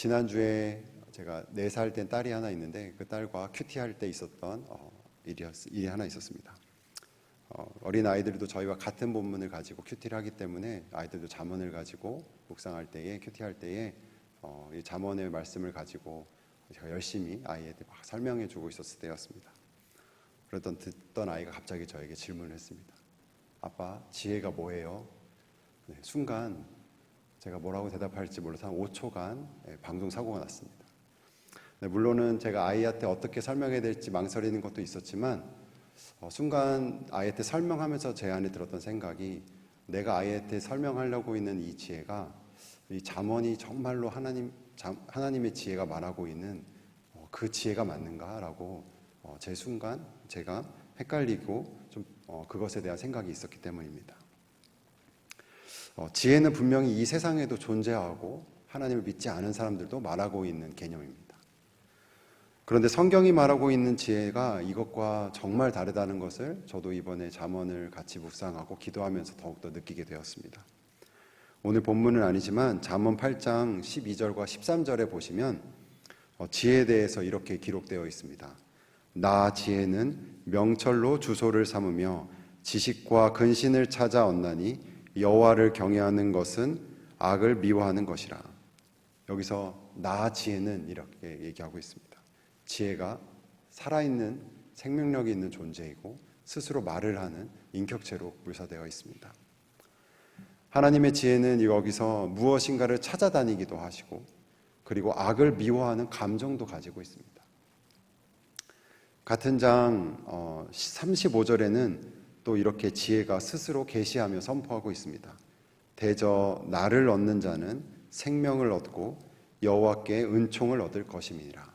지난주에 제가 네살된 딸이 하나 있는데 그 딸과 큐티 할 때 있었던 어, 일이었, 일이 하나 있었습니다. 어, 어린 아이들도 저희와 같은 본문을 가지고 큐티를 하기 때문에 아이들도 잠언을 가지고 묵상할 때에 큐티할 때에 어, 이 잠언의 말씀을 가지고 제가 열심히 아이한테 막 설명해주고 있었을 때였습니다. 그러던 듣던 아이가 갑자기 저에게 질문을 했습니다. 아빠 지혜가 뭐예요? 네, 순간 제가 뭐라고 대답할지 몰라서 한 5초간 예, 방송 사고가 났습니다. 네, 물론은 제가 아이한테 어떻게 설명해야 될지 망설이는 것도 있었지만 어, 순간 아이한테 설명하면서 제 안에 들었던 생각이 내가 아이한테 설명하려고 있는 이 지혜가 이 잠언이 정말로 하나님 잠, 하나님의 지혜가 말하고 있는 어, 그 지혜가 맞는가라고 어, 제 순간 제가 헷갈리고 좀 어, 그것에 대한 생각이 있었기 때문입니다. 어, 지혜는 분명히 이 세상에도 존재하고 하나님을 믿지 않은 사람들도 말하고 있는 개념입니다. 그런데 성경이 말하고 있는 지혜가 이것과 정말 다르다는 것을 저도 이번에 잠언을 같이 묵상하고 기도하면서 더욱더 느끼게 되었습니다. 오늘 본문은 아니지만 잠언 8장 12절과 13절에 보시면 어, 지혜에 대해서 이렇게 기록되어 있습니다. 나 지혜는 명철로 주소를 삼으며 지식과 근신을 찾아 얻나니 여호와를 경외하는 것은 악을 미워하는 것이라. 여기서 나 지혜는 이렇게 얘기하고 있습니다. 지혜가 살아있는 생명력이 있는 존재이고 스스로 말을 하는 인격체로 묘사되어 있습니다. 하나님의 지혜는 여기서 무엇인가를 찾아다니기도 하시고 그리고 악을 미워하는 감정도 가지고 있습니다. 같은 장 35절에는 또 이렇게 지혜가 스스로 계시하며 선포하고 있습니다. 대저 나를 얻는 자는 생명을 얻고 여호와께 은총을 얻을 것임이니라.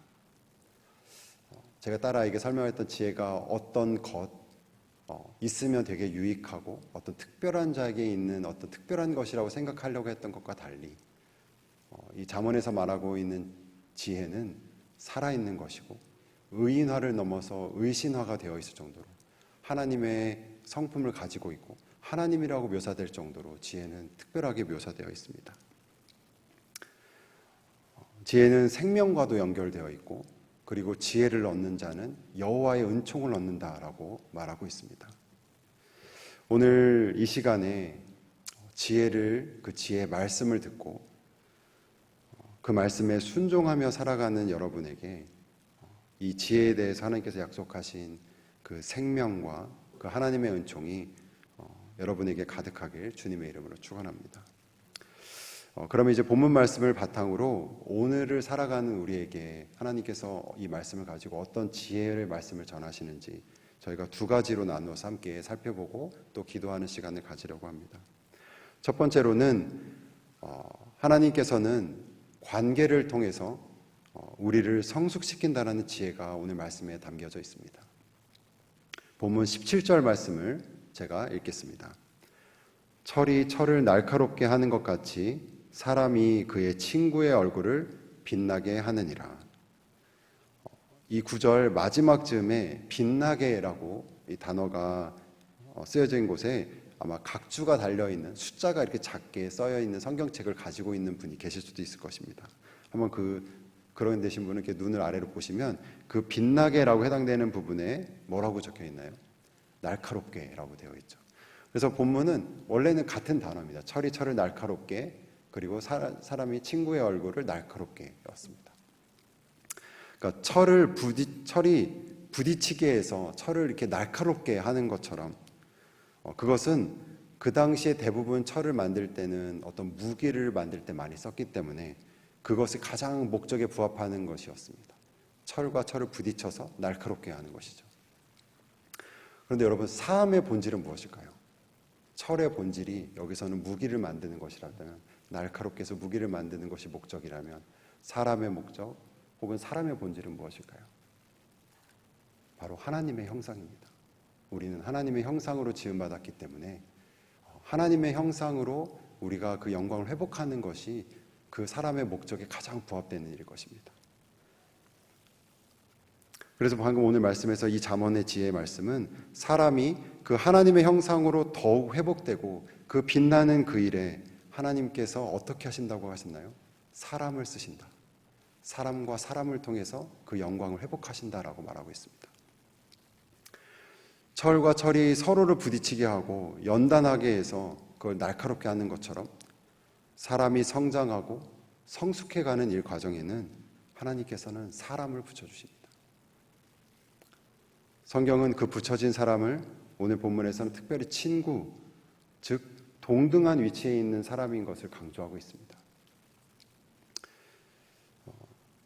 제가 딸아이에게 설명했던 지혜가 어떤 것 어, 있으면 되게 유익하고 어떤 특별한 자에게 있는 어떤 특별한 것이라고 생각하려고 했던 것과 달리 어, 이 잠언에서 말하고 있는 지혜는 살아있는 것이고 의인화를 넘어서 의신화가 되어 있을 정도로 하나님의 성품을 가지고 있고 하나님이라고 묘사될 정도로 지혜는 특별하게 묘사되어 있습니다. 어, 지혜는 생명과도 연결되어 있고 그리고 지혜를 얻는 자는 여호와의 은총을 얻는다라고 말하고 있습니다. 오늘 이 시간에 지혜를 그 지혜의 말씀을 듣고 그 말씀에 순종하며 살아가는 여러분에게 이 지혜에 대해서 하나님께서 약속하신 그 생명과 그 하나님의 은총이 여러분에게 가득하길 주님의 이름으로 축원합니다. 어, 그러면 이제 본문 말씀을 바탕으로 오늘을 살아가는 우리에게 하나님께서 이 말씀을 가지고 어떤 지혜를 말씀을 전하시는지 저희가 두 가지로 나누어서 함께 살펴보고 또 기도하는 시간을 가지려고 합니다. 첫 번째로는 어, 하나님께서는 관계를 통해서 어, 우리를 성숙시킨다라는 지혜가 오늘 말씀에 담겨져 있습니다. 본문 17절 말씀을 제가 읽겠습니다. 철이 철을 날카롭게 하는 것 같이 사람이 그의 친구의 얼굴을 빛나게 하느니라. 이 구절 마지막 즈음에 빛나게라고 이 단어가 어, 있는 곳에 아마 각주가 달려 있는 숫자가 이렇게 작게 써여 있는 성경책을 가지고 있는 분이 계실 수도 있을 것입니다. 한번 그 그런 되신 분은 이렇게 눈을 아래로 보시면 그 빛나게라고 해당되는 부분에 뭐라고 적혀 있나요? 날카롭게라고 되어 있죠. 그래서 본문은 원래는 같은 단어입니다. 철이 철을 날카롭게 그리고 사람 이 친구의 얼굴을 날카롭게 였습니다. 그러니까 철을 부디 철이 부딪히게 해서 철을 이렇게 날카롭게 하는 것처럼 어, 그것은 그 당시에 대부분 철을 만들 때는 어떤 무기를 만들 때 많이 썼기 때문에 그것이 가장 목적에 부합하는 것이었습니다. 철과 철을 부딪혀서 날카롭게 하는 것이죠. 그런데 여러분 사함의 본질은 무엇일까요? 철의 본질이 여기서는 무기를 만드는 것이라면 날카롭게 해서 무기를 만드는 것이 목적이라면 사람의 목적 혹은 사람의 본질은 무엇일까요? 바로 하나님의 형상입니다. 우리는 하나님의 형상으로 지음받았기 때문에 하나님의 형상으로 우리가 그 영광을 회복하는 것이 그 사람의 목적에 가장 부합되는 일일 것입니다. 그래서 방금 오늘 말씀에서 이 잠언의 지혜의 말씀은 사람이 그 하나님의 형상으로 더욱 회복되고 그 빛나는 그 일에 하나님께서 어떻게 하신다고 하셨나요? 사람을 쓰신다. 사람과 사람을 통해서 그 영광을 회복하신다라고 말하고 있습니다. 철과 철이 서로를 부딪히게 하고 연단하게 해서 그걸 날카롭게 하는 것처럼 사람이 성장하고 성숙해 가는 일 과정에는 하나님께서는 사람을 붙여주십니다. 성경은 그 붙여진 사람을 오늘 본문에서는 특별히 친구, 즉 동등한 위치에 있는 사람인 것을 강조하고 있습니다. 어,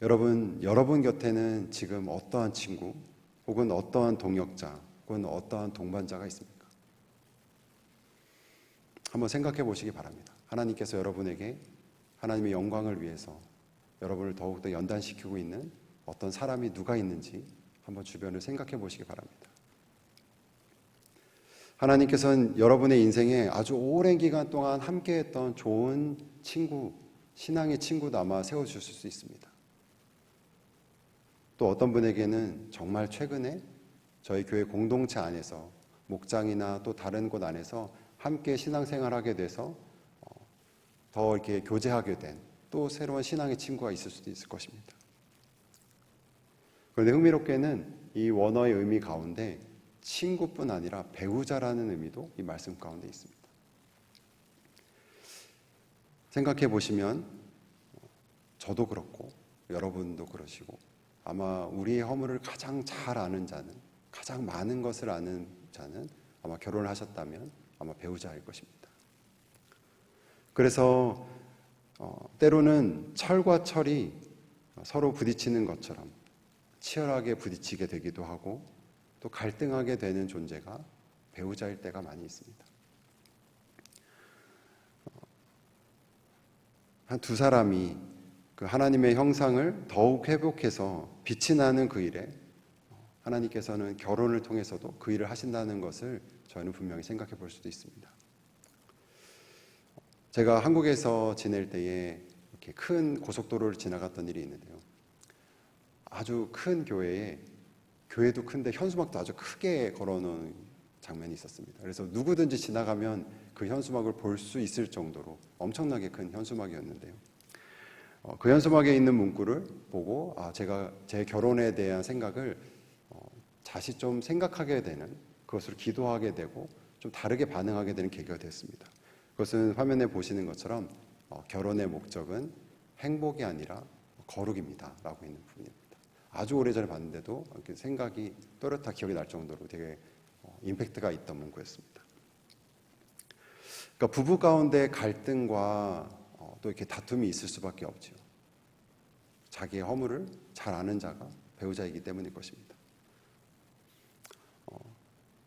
여러분, 여러분 곁에는 지금 어떠한 친구, 혹은 어떠한 동역자, 혹은 어떠한 동반자가 있습니까? 한번 생각해 보시기 바랍니다. 하나님께서 여러분에게 하나님의 영광을 위해서 여러분을 더욱더 연단시키고 있는 어떤 사람이 누가 있는지 한번 주변을 생각해 보시기 바랍니다. 하나님께서는 여러분의 인생에 아주 오랜 기간 동안 함께 했던 좋은 친구, 신앙의 친구도 아마 세워주실 수 있습니다. 또 어떤 분에게는 정말 최근에 저희 교회 공동체 안에서 목장이나 또 다른 곳 안에서 함께 신앙생활하게 돼서 어, 더 이렇게 교제하게 된 또 새로운 신앙의 친구가 있을 수도 있을 것입니다. 그런데 흥미롭게는 이 원어의 의미 가운데 친구뿐 아니라 배우자라는 의미도 이 말씀 가운데 있습니다. 생각해 보시면 저도 그렇고 여러분도 그러시고 아마 우리의 허물을 가장 잘 아는 자는 가장 많은 것을 아는 자는 아마 결혼을 하셨다면 아마 배우자일 것입니다. 그래서 어, 때로는 철과 철이 서로 부딪히는 것처럼 치열하게 부딪히게 되기도 하고 또 갈등하게 되는 존재가 배우자일 때가 많이 있습니다. 한 두 사람이 그 하나님의 형상을 더욱 회복해서 빛이 나는 그 일에 하나님께서는 결혼을 통해서도 그 일을 하신다는 것을 저희는 분명히 생각해 볼 수도 있습니다. 제가 한국에서 지낼 때에 이렇게 큰 고속도로를 지나갔던 일이 있는데요. 아주 큰 교회에 교회도 큰데 현수막도 아주 크게 걸어놓은 장면이 있었습니다. 그래서 누구든지 지나가면 그 현수막을 볼 수 있을 정도로 엄청나게 큰 현수막이었는데요. 어, 그 현수막에 있는 문구를 보고 아 제가 제 결혼에 대한 생각을 어, 다시 좀 생각하게 되는 그것을 기도하게 되고 좀 다르게 반응하게 되는 계기가 됐습니다. 그것은 화면에 보시는 것처럼 어, 결혼의 목적은 행복이 아니라 거룩입니다 라고 있는 부분입니다. 아주 오래전에 봤는데도 이렇게 생각이 또렷하 기억이 날 정도로 되게 어, 임팩트가 있던 문구였습니다. 그러니까 부부 가운데 갈등과 어, 또 이렇게 다툼이 있을 수밖에 없죠. 자기의 허물을 잘 아는 자가 배우자이기 때문일 것입니다. 어,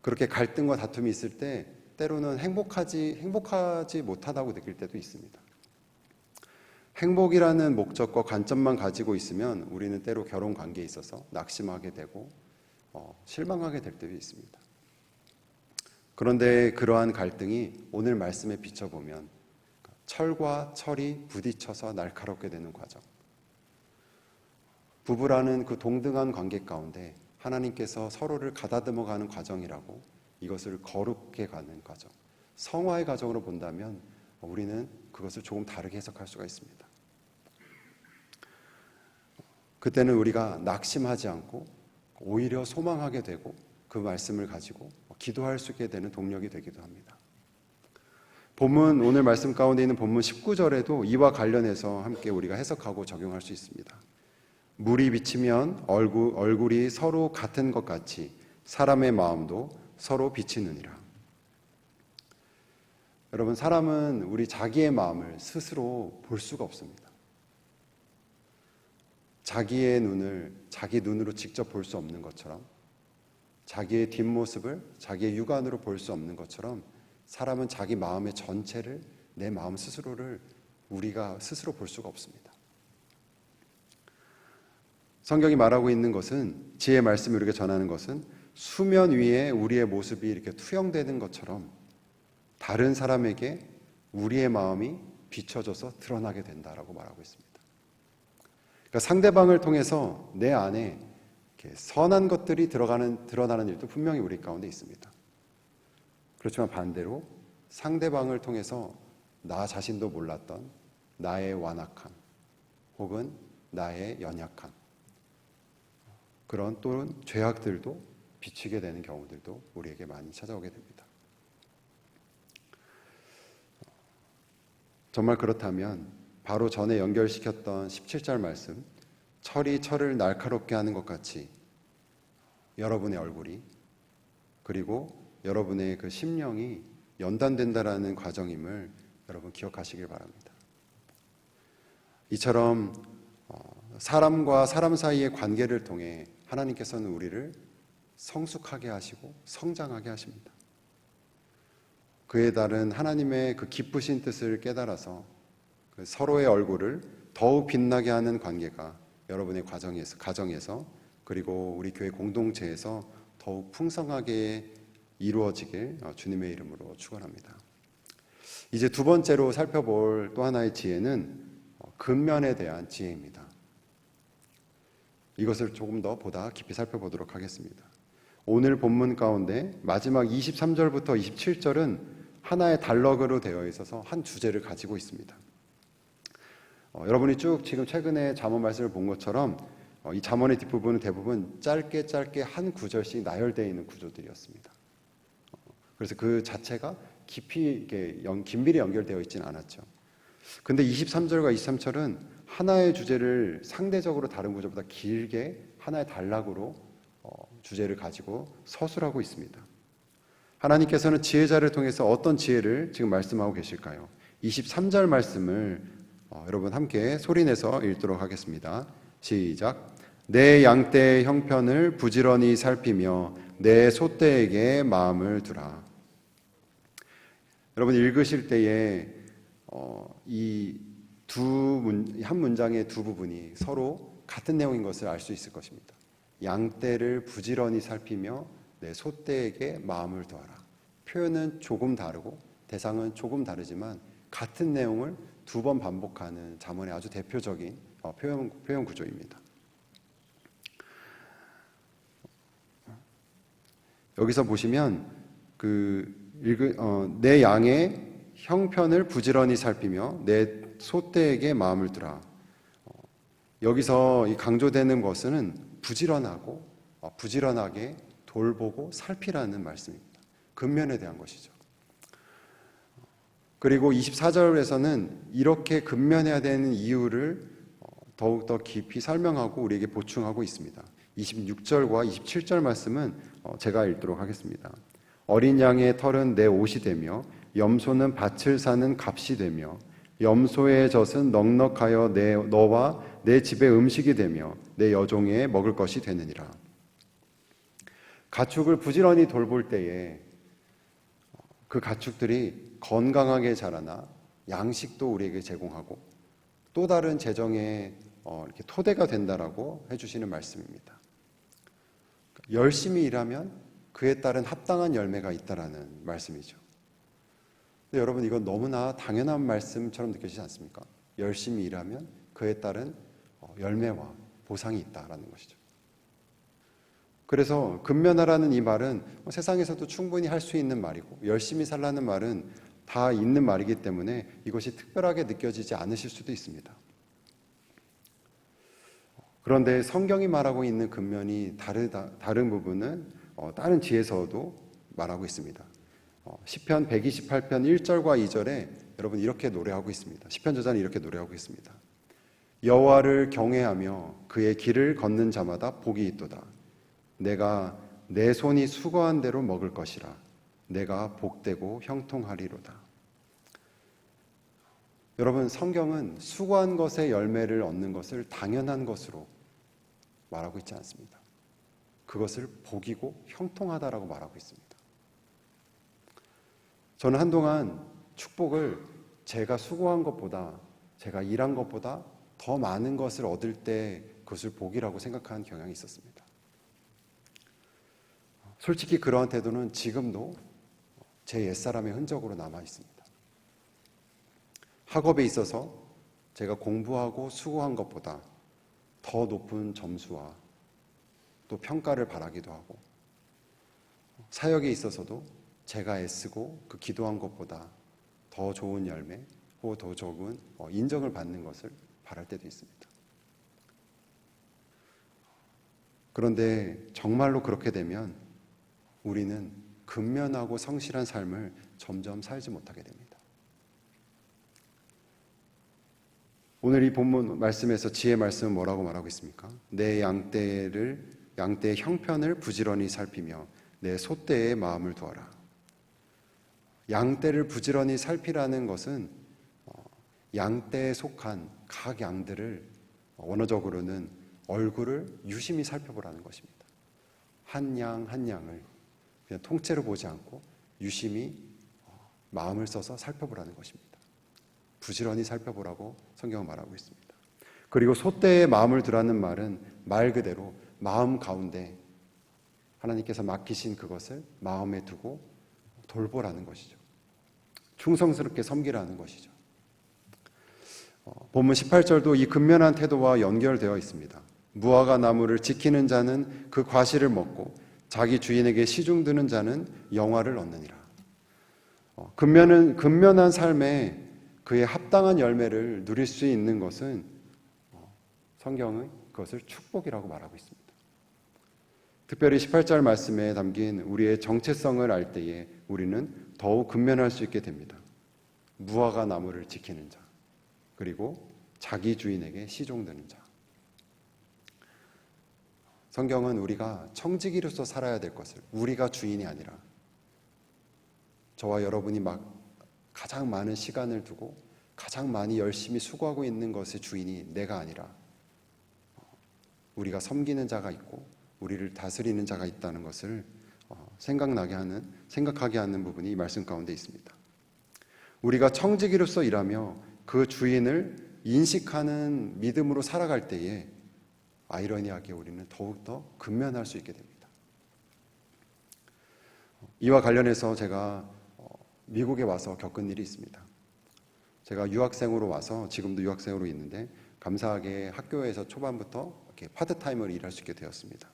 그렇게 갈등과 다툼이 있을 때 때로는 행복하지 행복하지 못하다고 느낄 때도 있습니다. 행복이라는 목적과 관점만 가지고 있으면 우리는 때로 결혼 관계에 있어서 낙심하게 되고 어, 실망하게 될 때도 있습니다. 그런데 그러한 갈등이 오늘 말씀에 비춰보면 철과 철이 부딪혀서 날카롭게 되는 과정. 부부라는 그 동등한 관계 가운데 하나님께서 서로를 가다듬어 가는 과정이라고 이것을 거룩해 가는 과정. 성화의 과정으로 본다면 우리는 그것을 조금 다르게 해석할 수가 있습니다. 그때는 우리가 낙심하지 않고 오히려 소망하게 되고 그 말씀을 가지고 기도할 수 있게 되는 동력이 되기도 합니다. 본문 오늘 말씀 가운데 있는 본문 19절에도 이와 관련해서 함께 우리가 해석하고 적용할 수 있습니다. 물이 비치면 얼굴, 얼굴이 서로 같은 것 같이 사람의 마음도 서로 비치느니라. 여러분, 사람은 우리 자기의 마음을 스스로 볼 수가 없습니다. 자기의 눈을 자기 눈으로 직접 볼 수 없는 것처럼 자기의 뒷모습을 자기의 육안으로 볼 수 없는 것처럼 사람은 자기 마음의 전체를 내 마음 스스로를 우리가 스스로 볼 수가 없습니다. 성경이 말하고 있는 것은 지혜의 말씀을 우리가 전하는 것은 수면 위에 우리의 모습이 이렇게 투영되는 것처럼 다른 사람에게 우리의 마음이 비춰져서 드러나게 된다라고 말하고 있습니다. 그러니까 상대방을 통해서 내 안에 선한 것들이 들어가는 드러나는 일도 분명히 우리 가운데 있습니다. 그렇지만 반대로 상대방을 통해서 나 자신도 몰랐던 나의 완악함 혹은 나의 연약함, 그런 또는 죄악들도 비치게 되는 경우들도 우리에게 많이 찾아오게 됩니다. 정말 그렇다면 바로 전에 연결시켰던 17절 말씀, 철이 철을 날카롭게 하는 것 같이 여러분의 얼굴이 그리고 여러분의 그 심령이 연단된다라는 과정임을 여러분 기억하시길 바랍니다. 이처럼 어, 사람과 사람 사이의 관계를 통해 하나님께서는 우리를 성숙하게 하시고 성장하게 하십니다. 그에 따른 하나님의 그 기쁘신 뜻을 깨달아서 그 서로의 얼굴을 더욱 빛나게 하는 관계가 여러분의 과정에서 가정에서 그리고 우리 교회 공동체에서 더욱 풍성하게 이루어지길 어, 주님의 이름으로 축원합니다. 이제 두 번째로 살펴볼 또 하나의 지혜는 어, 근면에 대한 지혜입니다. 이것을 조금 더 보다 깊이 살펴보도록 하겠습니다. 오늘 본문 가운데 마지막 23절부터 27절은 하나의 달럭으로 되어 있어서 한 주제를 가지고 있습니다. 어, 여러분이 쭉 지금 최근에 잠언 말씀을 본 것처럼 어, 이 잠언의 뒷부분은 대부분 짧게 짧게 한 구절씩 나열되어 있는 구조들이었습니다. 어, 그래서 그 자체가 깊이 이게 연, 긴밀히 연결되어 있지는 않았죠. 근데 23절과 23절은 하나의 주제를 상대적으로 다른 구절보다 길게 하나의 단락으로 어, 주제를 가지고 서술하고 있습니다. 하나님께서는 지혜자를 통해서 어떤 지혜를 지금 말씀하고 계실까요? 23절 말씀을 어, 여러분 함께 소리내서 읽도록 하겠습니다. 시작. 내 양떼의 형편을 부지런히 살피며 내 소떼에게 마음을 두라. 여러분 읽으실 때에 어, 이두 한 문장의 두 부분이 서로 같은 내용인 것을 알 수 있을 것입니다. 양떼를 부지런히 살피며 내 소떼에게 마음을 두어라. 표현은 조금 다르고 대상은 조금 다르지만 같은 내용을 두 번 반복하는 잠언의 아주 대표적인 어, 표현, 표현 구조입니다. 여기서 보시면 그 읽으, 어, 내 양의 형편을 부지런히 살피며 내 소떼에게 마음을 두라. 어, 여기서 이 강조되는 것은 부지런하고 어, 부지런하게 돌보고 살피라는 말씀입니다. 근면에 대한 것이죠. 그리고 24절에서는 이렇게 근면해야 되는 이유를 어, 더욱더 깊이 설명하고 우리에게 보충하고 있습니다. 26절과 27절 말씀은 어, 제가 읽도록 하겠습니다. 어린 양의 털은 내 옷이 되며 염소는 밭을 사는 값이 되며 염소의 젖은 넉넉하여 내 너와 내 집의 음식이 되며 내 여종의 먹을 것이 되느니라. 가축을 부지런히 돌볼 때에 그 가축들이 건강하게 자라나 양식도 우리에게 제공하고 또 다른 재정의 어, 이렇게 토대가 된다라고 해주시는 말씀입니다. 열심히 일하면 그에 따른 합당한 열매가 있다라는 말씀이죠. 근데 여러분 이건 너무나 당연한 말씀처럼 느껴지지 않습니까? 열심히 일하면 그에 따른 어, 열매와 보상이 있다라는 것이죠. 그래서 근면하라는 이 말은 뭐 세상에서도 충분히 할 수 있는 말이고 열심히 살라는 말은 다 있는 말이기 때문에 이것이 특별하게 느껴지지 않으실 수도 있습니다. 그런데 성경이 말하고 있는 근면이 다르다, 다른 부분은 어, 다른 지에서도 말하고 있습니다. 어, 시편 128편 1절과 2절에 여러분 이렇게 노래하고 있습니다. 시편 저자는 이렇게 노래하고 있습니다. 여호와를 경외하며 그의 길을 걷는 자마다 복이 있도다. 내가 내 손이 수고한 대로 먹을 것이라. 내가 복되고 형통하리로다. 여러분 성경은 수고한 것의 열매를 얻는 것을 당연한 것으로 말하고 있지 않습니다. 그것을 복이고 형통하다라고 말하고 있습니다. 저는 한동안 축복을 제가 수고한 것보다 제가 일한 것보다 더 많은 것을 얻을 때 그것을 복이라고 생각하는 경향이 있었습니다. 솔직히 그러한 태도는 지금도 제 옛사람의 흔적으로 남아 있습니다. 학업에 있어서 제가 공부하고 수고한 것보다 더 높은 점수와 또 평가를 바라기도 하고 사역에 있어서도 제가 애쓰고 그 기도한 것보다 더 좋은 열매 혹은 더 적은 어, 인정을 받는 것을 바랄 때도 있습니다. 그런데 정말로 그렇게 되면 우리는 근면하고 성실한 삶을 점점 살지 못하게 됩니다. 오늘 이 본문 말씀에서 지혜 말씀은 뭐라고 말하고 있습니까? 내 양떼를 양떼의 형편을 부지런히 살피며 내 소떼의 마음을 두어라. 양떼를 부지런히 살피라는 것은 어, 양떼에 속한 각 양들을 언어적으로는 얼굴을 유심히 살펴보라는 것입니다. 한 양 한 양을 그냥 통째로 보지 않고 유심히 어, 마음을 써서 살펴보라는 것입니다. 부지런히 살펴보라고 성경은 말하고 있습니다. 그리고 소떼의 마음을 두라는 말은 말 그대로 마음 가운데 하나님께서 맡기신 그것을 마음에 두고 돌보라는 것이죠. 충성스럽게 섬기라는 것이죠. 어, 본문 18절도 이 근면한 태도와 연결되어 있습니다. 무화과 나무를 지키는 자는 그 과실을 먹고 자기 주인에게 시중 드는 자는 영화를 얻느니라. 어, 근면은 근면한 삶에 그의 합당한 열매를 누릴 수 있는 것은 어, 성경은 그것을 축복이라고 말하고 있습니다. 특별히 18절 말씀에 담긴 우리의 정체성을 알 때에 우리는 더욱 근면할 수 있게 됩니다. 무화과 나무를 지키는 자, 그리고 자기 주인에게 시종되는 자. 성경은 우리가 청지기로서 살아야 될 것을 우리가 주인이 아니라 저와 여러분이 막 가장 많은 시간을 두고 가장 많이 열심히 수고하고 있는 것의 주인이 내가 아니라 우리가 섬기는 자가 있고 우리를 다스리는 자가 있다는 것을 어, 생각나게 하는 생각하게 하는 부분이 이 말씀 가운데 있습니다. 우리가 청지기로서 일하며 그 주인을 인식하는 믿음으로 살아갈 때에 아이러니하게 우리는 더욱더 근면할 수 있게 됩니다. 이와 관련해서 제가 어, 미국에 와서 겪은 일이 있습니다. 제가 유학생으로 와서 지금도 유학생으로 있는데 감사하게 학교에서 초반부터 이렇게 파트타임으로 일할 수 있게 되었습니다.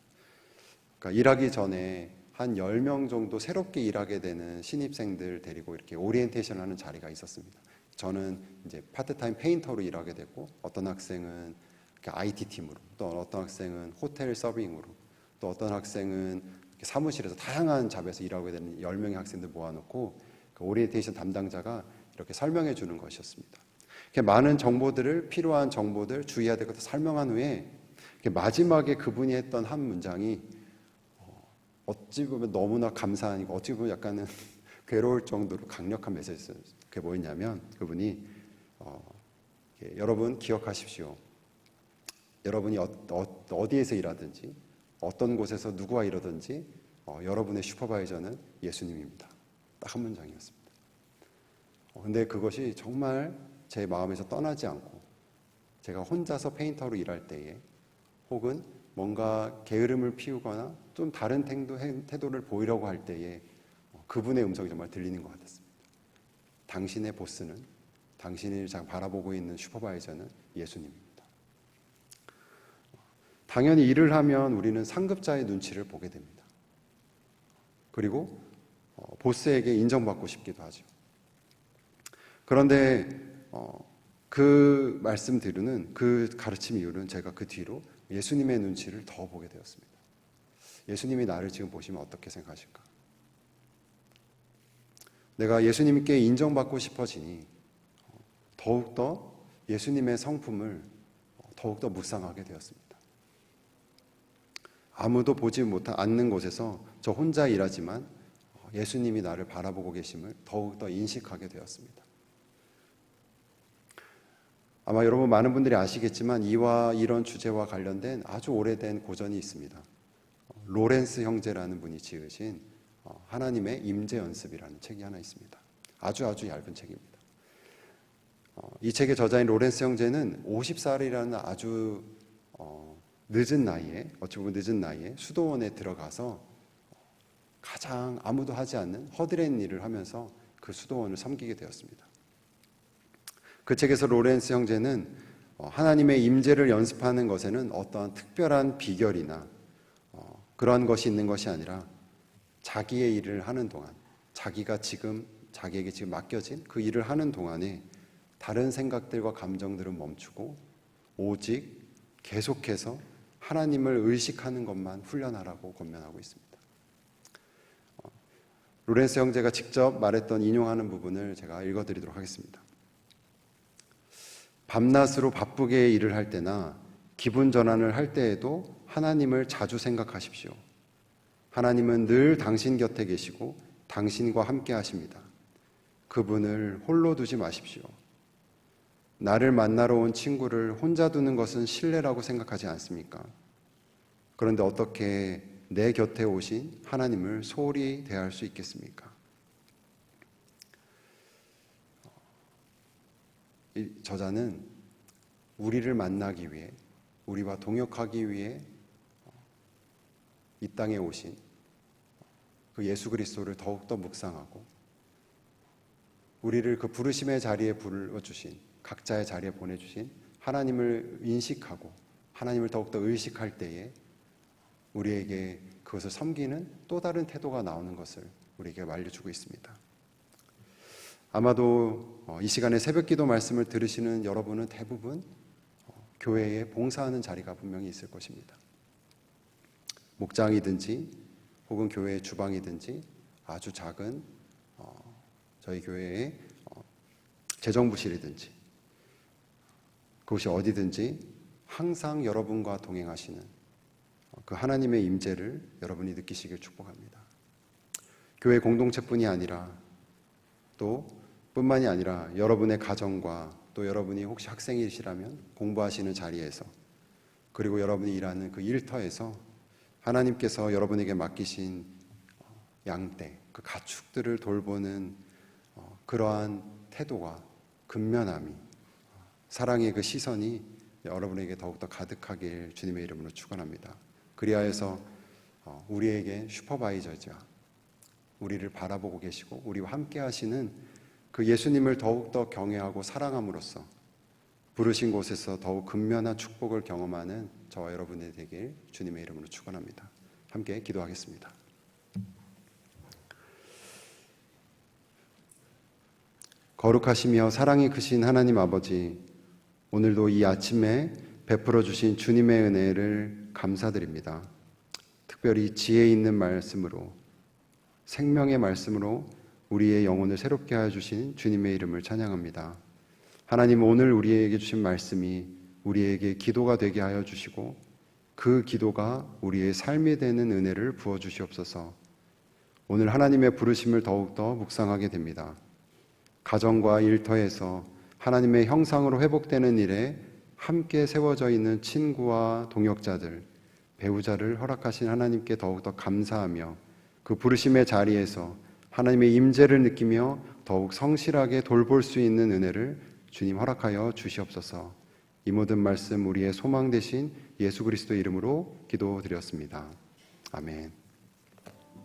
그러니까 일하기 전에 한 10명 정도 새롭게 일하게 되는 신입생들 데리고 이렇게 오리엔테이션 하는 자리가 있었습니다. 저는 이제 파트타임 페인터로 일하게 됐고 어떤 학생은 IT 팀으로 또 어떤 학생은 호텔 서빙으로 또 어떤 학생은 사무실에서 다양한 잡에서 일하게 되는 10명의 학생들 모아놓고 그 오리엔테이션 담당자가 이렇게 설명해 주는 것이었습니다. 많은 정보들을 필요한 정보들 주의해야 될 것을 설명한 후에 마지막에 그분이 했던 한 문장이 어찌 보면 너무나 감사하니까 어찌 보면 약간은 괴로울 정도로 강력한 메시지였어요. 그게 뭐였냐면 그분이 어, 여러분 기억하십시오. 여러분이 어, 디에서 일하든지 어떤 곳에서 누구와 일하든지 어, 여러분의 슈퍼바이저는 예수님입니다. 딱 한 문장이었습니다. 어, 근데 그것이 정말 제 마음에서 떠나지 않고 제가 혼자서 페인터로 일할 때에 혹은 뭔가 게으름을 피우거나 좀 다른 태도, 태도를 보이려고 할 때에 그분의 음성이 정말 들리는 것 같았습니다. 당신의 보스는 당신을 잘 바라보고 있는 슈퍼바이저는 예수님입니다. 당연히 일을 하면 우리는 상급자의 눈치를 보게 됩니다. 그리고 어, 보스에게 인정받고 싶기도 하죠. 그런데 어, 그 말씀 들으는 그 가르침 이유는 제가 그 뒤로 예수님의 눈치를 더 보게 되었습니다. 예수님이 나를 지금 보시면 어떻게 생각하실까? 내가 예수님께 인정받고 싶어지니 더욱더 예수님의 성품을 더욱더 묵상하게 되었습니다. 아무도 보지 못한 않는 곳에서 저 혼자 일하지만 예수님이 나를 바라보고 계심을 더욱더 인식하게 되었습니다. 아마 여러분 많은 분들이 아시겠지만 이와 이런 주제와 관련된 아주 오래된 고전이 있습니다. 로렌스 형제라는 분이 지으신 어, 하나님의 임재 연습이라는 책이 하나 있습니다. 아주 아주 얇은 책입니다. 어, 이 책의 저자인 로렌스 형제는 50살이라는 아주 어, 늦은 나이에 어찌 보면 늦은 나이에 수도원에 들어가서 가장 아무도 하지 않는 허드렛 일을 하면서 그 수도원을 섬기게 되었습니다. 그 책에서 로렌스 형제는 어, 하나님의 임재를 연습하는 것에는 어떠한 특별한 비결이나 어, 그러한 것이 있는 것이 아니라 자기의 일을 하는 동안 자기가 지금 자기에게 지금 맡겨진 그 일을 하는 동안에 다른 생각들과 감정들은 멈추고 오직 계속해서 하나님을 의식하는 것만 훈련하라고 권면하고 있습니다. 어, 로렌스 형제가 직접 말했던 인용하는 부분을 제가 읽어드리도록 하겠습니다. 밤낮으로 바쁘게 일을 할 때나 기분 전환을 할 때에도 하나님을 자주 생각하십시오. 하나님은 늘 당신 곁에 계시고 당신과 함께 하십니다. 그분을 홀로 두지 마십시오. 나를 만나러 온 친구를 혼자 두는 것은 신뢰라고 생각하지 않습니까? 그런데 어떻게 내 곁에 오신 하나님을 소홀히 대할 수 있겠습니까? 이 저자는 우리를 만나기 위해, 우리와 동역하기 위해 이 땅에 오신 그 예수 그리스도를 더욱더 묵상하고 우리를 그 부르심의 자리에 불러주신 각자의 자리에 보내주신 하나님을 인식하고 하나님을 더욱더 의식할 때에 우리에게 그것을 섬기는 또 다른 태도가 나오는 것을 우리에게 알려주고 있습니다. 아마도 어, 이 시간에 새벽 기도 말씀을 들으시는 여러분은 대부분 어, 교회에 봉사하는 자리가 분명히 있을 것입니다. 목장이든지 혹은 교회의 주방이든지 아주 작은 어, 저희 교회의 재정부실이든지 그것이 어디든지 항상 여러분과 동행하시는 그 하나님의 임재를 여러분이 느끼시길 축복합니다. 교회 공동체뿐이 아니라 또 뿐만이 아니라 여러분의 가정과 또 여러분이 혹시 학생이시라면 공부하시는 자리에서 그리고 여러분이 일하는 그 일터에서 하나님께서 여러분에게 맡기신 양떼, 그 가축들을 돌보는 어, 그러한 태도와 근면함이 사랑의 그 시선이 여러분에게 더욱더 가득하길 주님의 이름으로 축원합니다. 그리하여서 어, 우리에게 슈퍼바이저자 우리를 바라보고 계시고 우리와 함께 하시는 그 예수님을 더욱더 경외하고 사랑함으로써 부르신 곳에서 더욱 근면한 축복을 경험하는 저와 여러분이 되길 주님의 이름으로 축원합니다. 함께 기도하겠습니다. 거룩하시며 사랑이 크신 하나님 아버지, 오늘도 이 아침에 베풀어 주신 주님의 은혜를 감사드립니다. 특별히 지혜 있는 말씀으로 생명의 말씀으로 우리의 영혼을 새롭게 하여 주신 주님의 이름을 찬양합니다. 하나님 오늘 우리에게 주신 말씀이 우리에게 기도가 되게 하여 주시고 그 기도가 우리의 삶이 되는 은혜를 부어 주시옵소서. 오늘 하나님의 부르심을 더욱더 묵상하게 됩니다. 가정과 일터에서 하나님의 형상으로 회복되는 일에 함께 세워져 있는 친구와 동역자들, 배우자를 허락하신 하나님께 더욱더 감사하며 그 부르심의 자리에서 하나님의 임재를 느끼며 더욱 성실하게 돌볼 수 있는 은혜를 주님 허락하여 주시옵소서. 이 모든 말씀 우리의 소망 되신 예수 그리스도 이름으로 기도드렸습니다. 아멘.